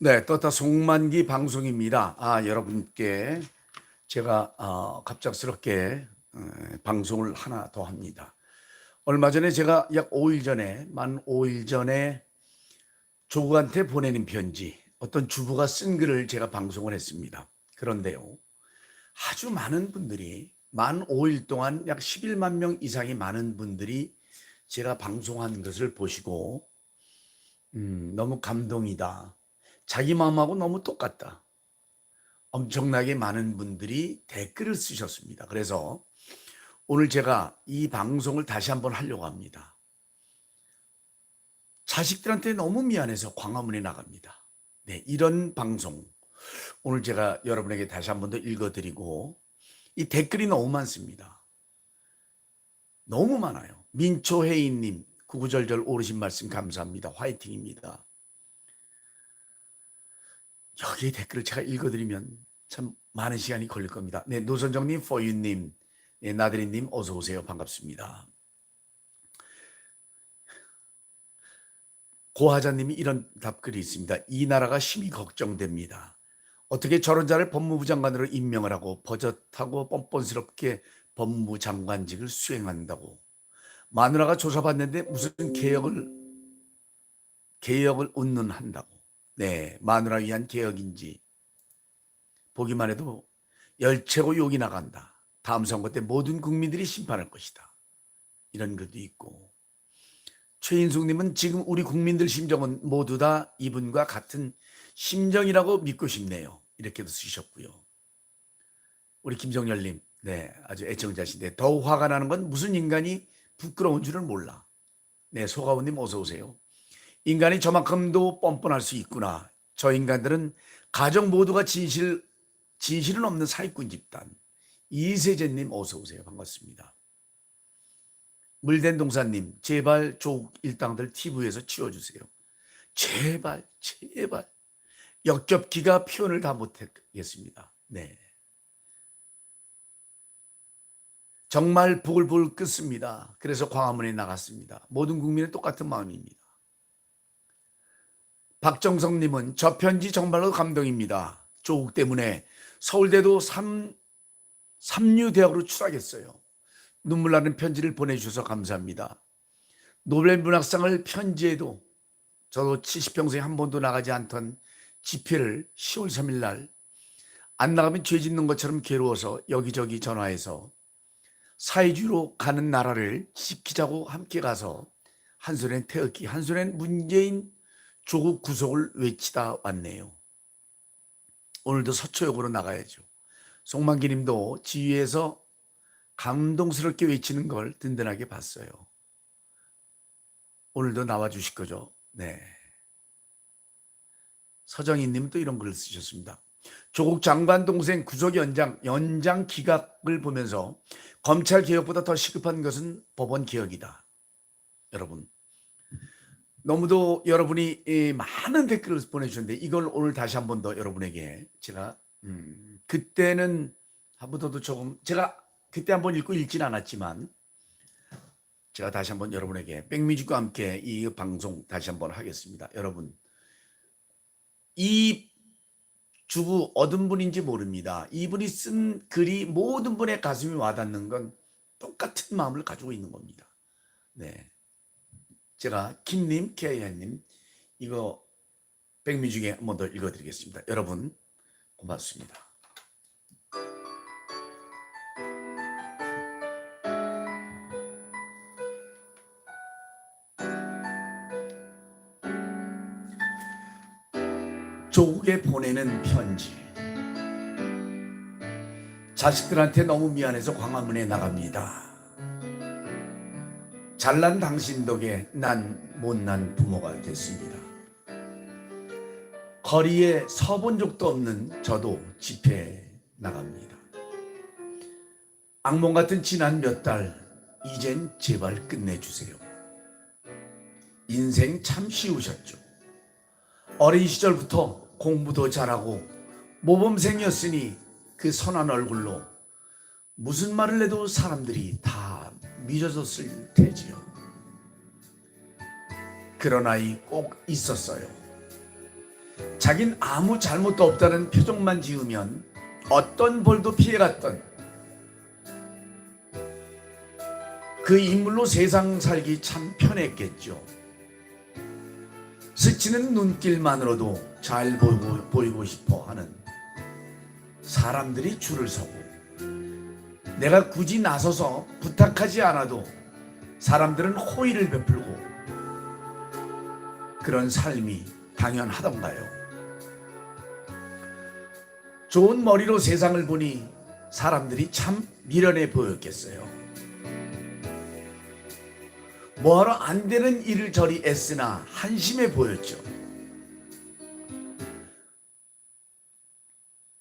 네, 떴다 송만기 방송입니다. 아, 여러분께 제가 어, 갑작스럽게 어, 방송을 하나 더 합니다. 얼마 전에 제가 약 5일 전에 만 5일 전에 조국한테 보내는 편지 어떤 주부가 쓴 글을 제가 방송을 했습니다. 그런데요. 아주 많은 분들이 만 5일 동안 약 11만 명 이상의 많은 분들이 제가 방송한 것을 보시고 음, 너무 감동이다. 자기 마음하고 너무 똑같다. 엄청나게 많은 분들이 댓글을 쓰셨습니다. 그래서 오늘 제가 이 방송을 다시 한번 하려고 합니다. 자식들한테 너무 미안해서 광화문에 나갑니다. 네, 이런 방송. 오늘 제가 여러분에게 다시 한 번 더 읽어드리고, 이 댓글이 너무 많습니다. 너무 많아요. 민초혜인님, 구구절절 오르신 말씀 감사합니다. 화이팅입니다. 여기 댓글을 제가 읽어드리면 참 많은 시간이 걸릴 겁니다. 네, 노선정님, 포유님, 네, 나들이님 어서 오세요. 반갑습니다. 고하자님이 이런 답글이 있습니다. 이 나라가 심히 걱정됩니다. 어떻게 저런 자를 법무부 장관으로 임명을 하고 버젓하고 뻔뻔스럽게 법무부 장관직을 수행한다고 마누라가 조사받는데 무슨 개혁을 개혁을 운운한다고 네 마누라 위한 개혁인지 보기만 해도 열채고 욕이 나간다. 다음 선거 때 모든 국민들이 심판할 것이다. 이런 글도 있고 최인숙님은 지금 우리 국민들 심정은 모두 다 이분과 같은 심정이라고 믿고 싶네요. 이렇게도 쓰셨고요. 우리 김정열님, 네, 아주 애청자신데 더욱 화가 나는 건 무슨 인간이 부끄러운 줄을 몰라. 네, 소가훈님 어서 오세요. 인간이 저만큼도 뻔뻔할 수 있구나. 저 인간들은 가정 모두가 진실 진실은 없는 사기꾼 집단. 이세재님 어서 오세요. 반갑습니다. 물된 동사님 제발 조국 일당들 TV에서 치워주세요. 제발 제발 역겹기가 표현을 다 못하겠습니다. 네. 정말 부글부글 끓습니다. 그래서 광화문에 나갔습니다. 모든 국민의 똑같은 마음입니다. 박정성님은 저 편지 정말로 감동입니다. 조국 때문에 서울대도 삼, 삼류대학으로 추락했어요. 눈물 나는 편지를 보내주셔서 감사합니다. 노벨 문학상을 편지에도 저도 70평생 한 번도 나가지 않던 집회를 10월 3일 날 안 나가면 죄 짓는 것처럼 괴로워서 여기저기 전화해서 사회주의로 가는 나라를 지키자고 함께 가서 한 손엔 태극기, 한 손엔 문재인 조국 구속을 외치다 왔네요. 오늘도 서초역으로 나가야죠. 송만기 님도 지휘에서 감동스럽게 외치는 걸 든든하게 봤어요. 오늘도 나와 주실 거죠? 네. 서정희 님도 이런 글을 쓰셨습니다. 조국 장관 동생 구속 연장, 연장 기각을 보면서 검찰 개혁보다 더 시급한 것은 법원 개혁이다. 여러분. 너무도 여러분이 이 많은 댓글을 보내주셨는데 이걸 오늘 다시 한 번 더 여러분에게 제가 음, 그때는 한 번 더도 조금 제가 그때 한 번 읽고 읽진 않았지만 제가 다시 한번 여러분에게 백미직과 함께 이 방송 다시 한번 하겠습니다. 여러분 이 주부 어떤 분인지 모릅니다. 이분이 쓴 글이 모든 분의 가슴이 와닿는 건 똑같은 마음을 가지고 있는 겁니다. 네. 제가 김님, 케이아님 이거 백미 중에 한 번 더 읽어드리겠습니다. 여러분 고맙습니다. 조국에 보내는 편지. 자식들한테 너무 미안해서 광화문에 나갑니다. 잘난 당신 덕에 난 못난 부모가 됐습니다. 거리에 서본 적도 없는 저도 집회에 나갑니다. 악몽 같은 지난 몇 달, 이젠 제발 끝내주세요. 인생 참 쉬우셨죠. 어린 시절부터 공부도 잘하고 모범생이었으니 그 선한 얼굴로 무슨 말을 해도 사람들이 다 믿어줬을 테지요. 그런 아이 꼭 있었어요. 자긴 아무 잘못도 없다는 표정만 지으면 어떤 벌도 피해갔던 그 인물로 세상 살기 참 편했겠죠. 스치는 눈길만으로도 잘 보이고, 보이고 싶어 하는 사람들이 줄을 서고 내가 굳이 나서서 부탁하지 않아도 사람들은 호의를 베풀고 그런 삶이 당연하던가요? 좋은 머리로 세상을 보니 사람들이 참 미련해 보였겠어요. 뭐하러 안 되는 일을 저리 애쓰나 한심해 보였죠.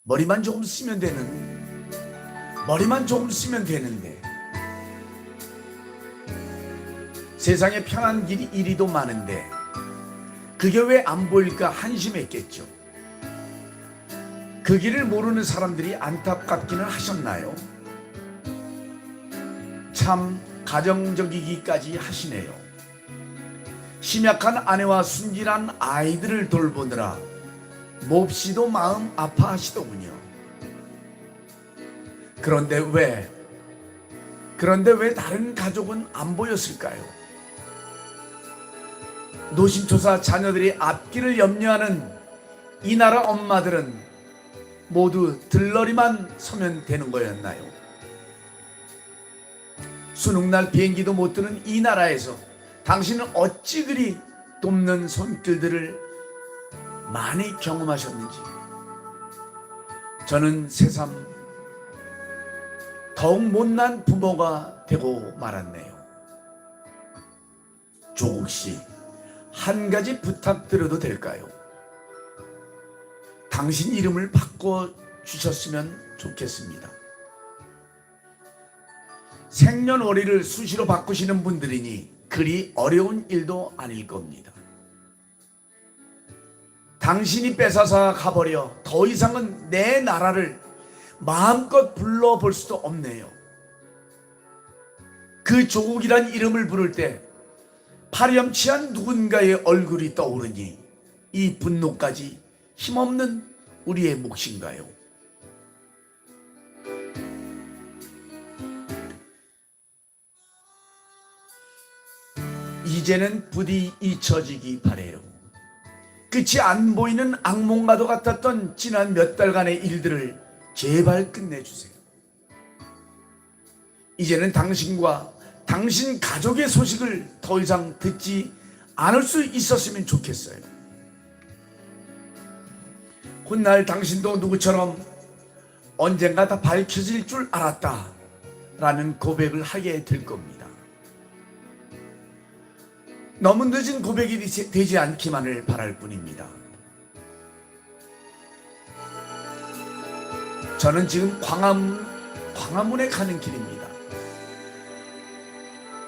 머리만 조금 쓰면 되는, 머리만 조금 쓰면 되는데, 세상에 편한 길이 이리도 많은데, 그게 왜 안 보일까 한심했겠죠. 그 길을 모르는 사람들이 안타깝기는 하셨나요? 참 가정적이기까지 하시네요. 심약한 아내와 순진한 아이들을 돌보느라 몹시도 마음 아파하시더군요. 그런데 왜, 그런데 왜 다른 가족은 안 보였을까요? 노심초사 자녀들이 앞길을 염려하는 이 나라 엄마들은 모두 들러리만 서면 되는 거였나요? 수능날 비행기도 못 드는 이 나라에서 당신은 어찌 그리 돕는 손길들을 많이 경험하셨는지 저는 새삼 더욱 못난 부모가 되고 말았네요. 조국 씨, 한 가지 부탁드려도 될까요? 당신 이름을 바꿔 주셨으면 좋겠습니다. 생년월일을 수시로 바꾸시는 분들이니 그리 어려운 일도 아닐 겁니다. 당신이 뺏어서 가버려 더 이상은 내 나라를 마음껏 불러볼 수도 없네요. 그 조국이란 이름을 부를 때 파렴치한 누군가의 얼굴이 떠오르니 이 분노까지 힘없는 우리의 몫인가요? 이제는 부디 잊혀지기 바래요. 끝이 안 보이는 악몽과도 같았던 지난 몇 달간의 일들을 제발 끝내주세요. 이제는 당신과 당신 가족의 소식을 더 이상 듣지 않을 수 있었으면 좋겠어요. 훗날 당신도 누구처럼 언젠가 다 밝혀질 줄 알았다. 라는 고백을 하게 될 겁니다. 너무 늦은 고백이 되지- 않기만을 바랄 뿐입니다. 저는 지금 광화문, 광화문에 가는 길입니다.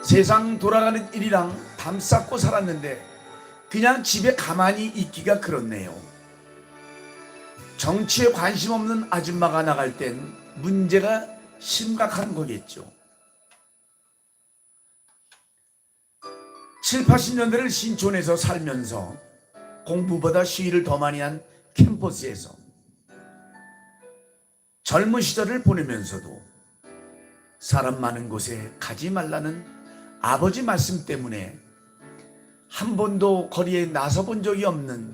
세상 돌아가는 일이랑 담 쌓고 살았는데 그냥 집에 가만히 있기가 그렇네요. 정치에 관심 없는 아줌마가 나갈 땐 문제가 심각한 거겠죠. 7, 80년대를 신촌에서 살면서 공부보다 시위를 더 많이 한 캠퍼스에서 젊은 시절을 보내면서도 사람 많은 곳에 가지 말라는 아버지 말씀 때문에 한 번도 거리에 나서 본 적이 없는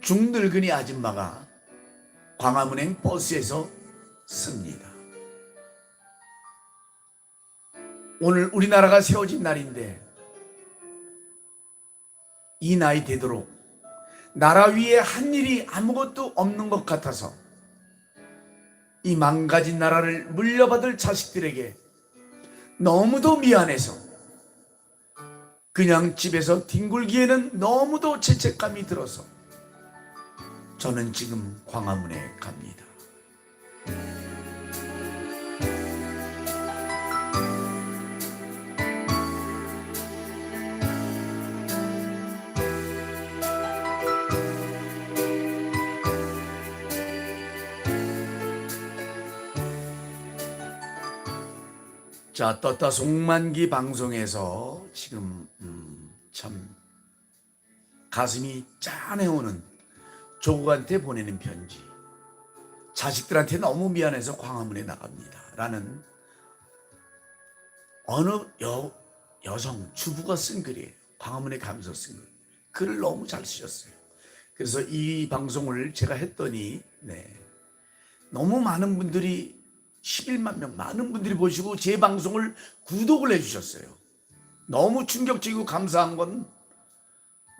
중늙은이 아줌마가 광화문행 버스에서 씁니다. 오늘 우리나라가 세워진 날인데 이 나이 되도록 나라 위에 한 일이 아무것도 없는 것 같아서 이 망가진 나라를 물려받을 자식들에게 너무도 미안해서 그냥 집에서 뒹굴기에는 너무도 죄책감이 들어서 저는 지금 광화문에 갑니다. 자, 떴다 송만기 방송에서 지금 음, 참 가슴이 짠해오는 조국한테 보내는 편지. 자식들한테 너무 미안해서 광화문에 나갑니다. 라는 어느 여, 여성 주부가 쓴 글이에요. 광화문에 가면서 쓴 글. 글을 너무 잘 쓰셨어요. 그래서 이 방송을 제가 했더니 네. 너무 많은 분들이 11만 명 많은 분들이 보시고 제 방송을 구독을 해 주셨어요. 너무 충격적이고 감사한 건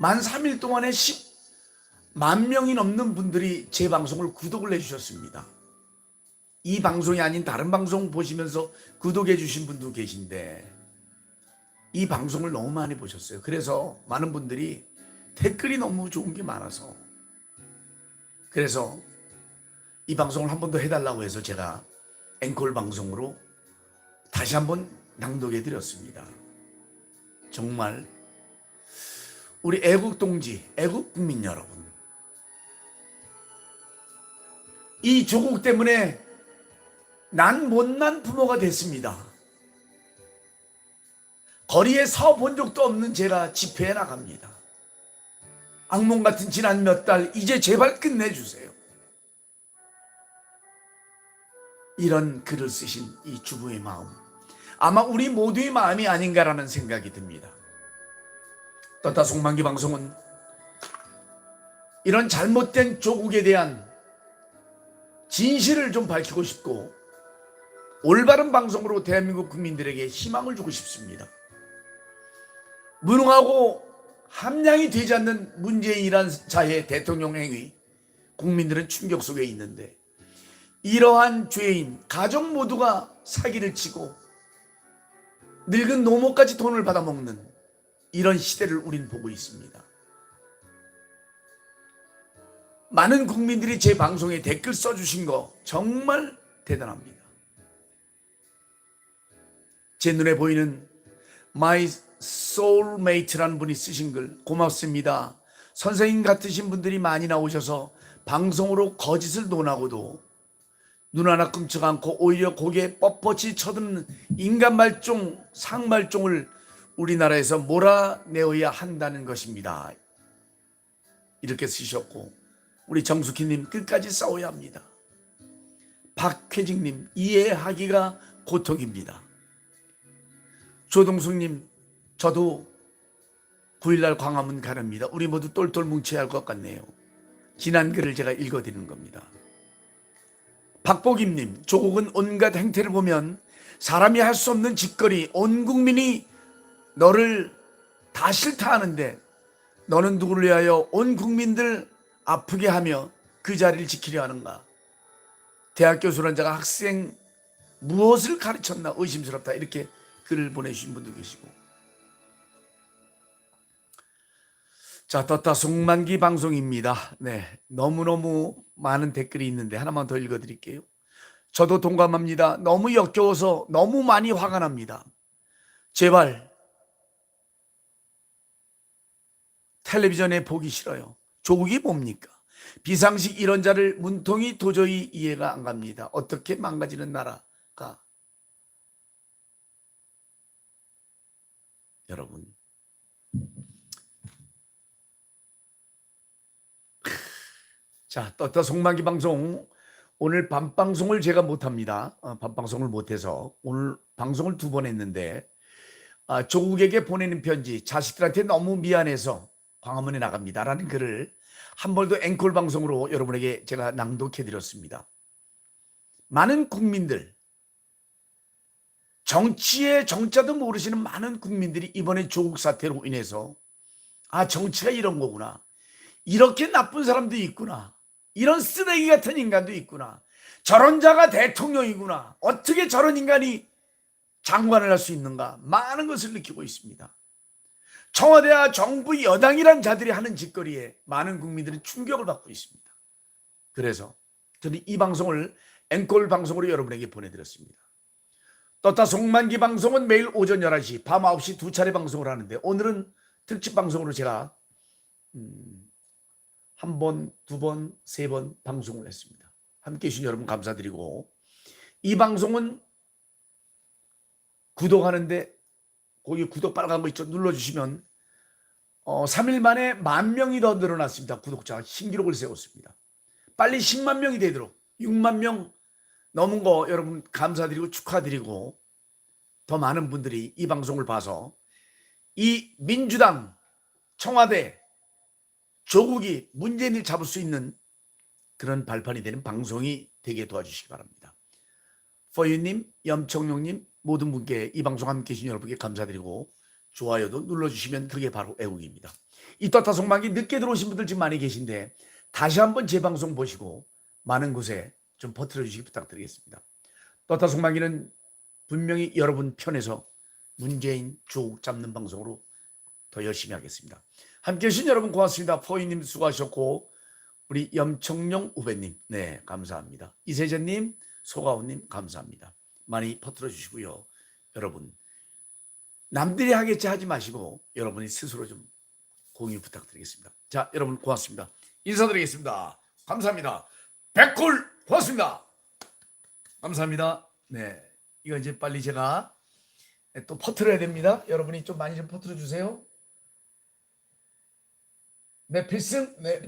만 3일 동안에 10만 명이 넘는 분들이 제 방송을 구독을 해 주셨습니다. 이 방송이 아닌 다른 방송 보시면서 구독해 주신 분도 계신데 이 방송을 너무 많이 보셨어요. 그래서 많은 분들이 댓글이 너무 좋은 게 많아서 그래서 이 방송을 한 번 더 해달라고 해서 제가 앵콜 방송으로 다시 한번 낭독해 드렸습니다. 정말 우리 애국 동지, 애국 국민 여러분, 이 조국 때문에 난 못난 부모가 됐습니다. 거리에 서 본 적도 없는 제가 집회에 나갑니다. 악몽 같은 지난 몇 달, 이제 제발 끝내주세요. 이런 글을 쓰신 이 주부의 마음. 아마 우리 모두의 마음이 아닌가라는 생각이 듭니다. 떴다 송만기 방송은 이런 잘못된 조국에 대한 진실을 좀 밝히고 싶고 올바른 방송으로 대한민국 국민들에게 희망을 주고 싶습니다. 무능하고 함량이 되지 않는 문재인이란 자의 대통령 행위 국민들은 충격 속에 있는데 이러한 죄인 가족 모두가 사기를 치고 늙은 노모까지 돈을 받아먹는 이런 시대를 우린 보고 있습니다. 많은 국민들이 제 방송에 댓글 써주신 거 정말 대단합니다. 제 눈에 보이는 My Soulmate라는 분이 쓰신 글 고맙습니다. 선생님 같으신 분들이 많이 나오셔서 방송으로 거짓을 논하고도 눈 하나 끔찍 않고 오히려 고개 뻣뻣이 쳐드는 인간 말종, 상말종을 우리나라에서 몰아내어야 한다는 것입니다. 이렇게 쓰셨고 우리 정숙희님 끝까지 싸워야 합니다. 박회직님 이해하기가 고통입니다. 조동숙님 저도 9일날 광화문 가렵니다. 우리 모두 똘똘 뭉쳐야 할 것 같네요. 지난 글을 제가 읽어드리는 겁니다. 박복임님, 조국은 온갖 행태를 보면 사람이 할 수 없는 짓거리, 온 국민이 너를 다 싫다 하는데 너는 누구를 위하여 온 국민들 아프게 하며 그 자리를 지키려 하는가? 대학 교 수련자가 학생 무엇을 가르쳤나 의심스럽다. 이렇게 글을 보내주신 분도 계시고. 자, 떴다 송만기 방송입니다. 네. 너무너무 많은 댓글이 있는데 하나만 더 읽어 드릴게요. 저도 동감합니다. 너무 역겨워서 너무 많이 화가 납니다. 제발 텔레비전에 보기 싫어요. 조국이 뭡니까? 비상식 이런 자를 문통이 도저히 이해가 안 갑니다. 어떻게 망가지는 나라가 여러분 자 떴다 송만기 방송 오늘 밤 방송을 제가 못합니다. 어, 밤 방송을 못해서 오늘 방송을 두 번 했는데 아, 조국에게 보내는 편지 자식들한테 너무 미안해서 광화문에 나갑니다라는 글을 한 번 더 앵콜 방송으로 여러분에게 제가 낭독해 드렸습니다. 많은 국민들 정치의 정자도 모르시는 많은 국민들이 이번에 조국 사태로 인해서 아 정치가 이런 거구나 이렇게 나쁜 사람도 있구나 이런 쓰레기 같은 인간도 있구나 저런 자가 대통령이구나 어떻게 저런 인간이 장관을 할 수 있는가 많은 것을 느끼고 있습니다. 청와대와 정부 여당이란 자들이 하는 짓거리에 많은 국민들은 충격을 받고 있습니다. 그래서 저는 이 방송을 앵콜 방송으로 여러분에게 보내드렸습니다. 떴다 송만기 방송은 매일 오전 11시, 밤 9시 두 차례 방송을 하는데 오늘은 특집 방송으로 제가 음, 한 번, 두 번, 세 번 방송을 했습니다. 함께 해주신 여러분 감사드리고 이 방송은 구독하는데 거기 구독 빨간 거 있죠. 눌러주시면 어, 3일 만에 만 명이 더 늘어났습니다. 구독자가 신기록을 세웠습니다. 빨리 10만 명이 되도록 6만 명 넘은 거 여러분 감사드리고 축하드리고 더 많은 분들이 이 방송을 봐서 이 민주당 청와대 조국이 문재인을 잡을 수 있는 그런 발판이 되는 방송이 되게 도와주시기 바랍니다. 포유님, 염청룡님 모든 분께 이 방송 함께 해주신 여러분께 감사드리고 좋아요도 눌러주시면 그게 바로 애국입니다. 이 떴다 속만기 늦게 들어오신 분들 지금 많이 계신데 다시 한번 제 방송 보시고 많은 곳에 좀 퍼뜨려 주시기 부탁드리겠습니다. 떴다 속만기는 분명히 여러분 편에서 문재인 조국 잡는 방송으로 더 열심히 하겠습니다. 함께 해주신 여러분 고맙습니다. 포이님 수고하셨고 우리 염청룡 후배님 네 감사합니다. 이세전님 소가훈님 감사합니다. 많이 퍼뜨려 주시고요. 여러분 남들이 하겠지 하지 마시고 여러분이 스스로 좀 공유 부탁드리겠습니다. 자 여러분 고맙습니다. 인사드리겠습니다. 감사합니다. 백골 고맙습니다. 감사합니다. 네 이거 이제 빨리 제가 또 퍼뜨려야 됩니다. 여러분이 좀 많이 좀 퍼뜨려 주세요. 네 필승 네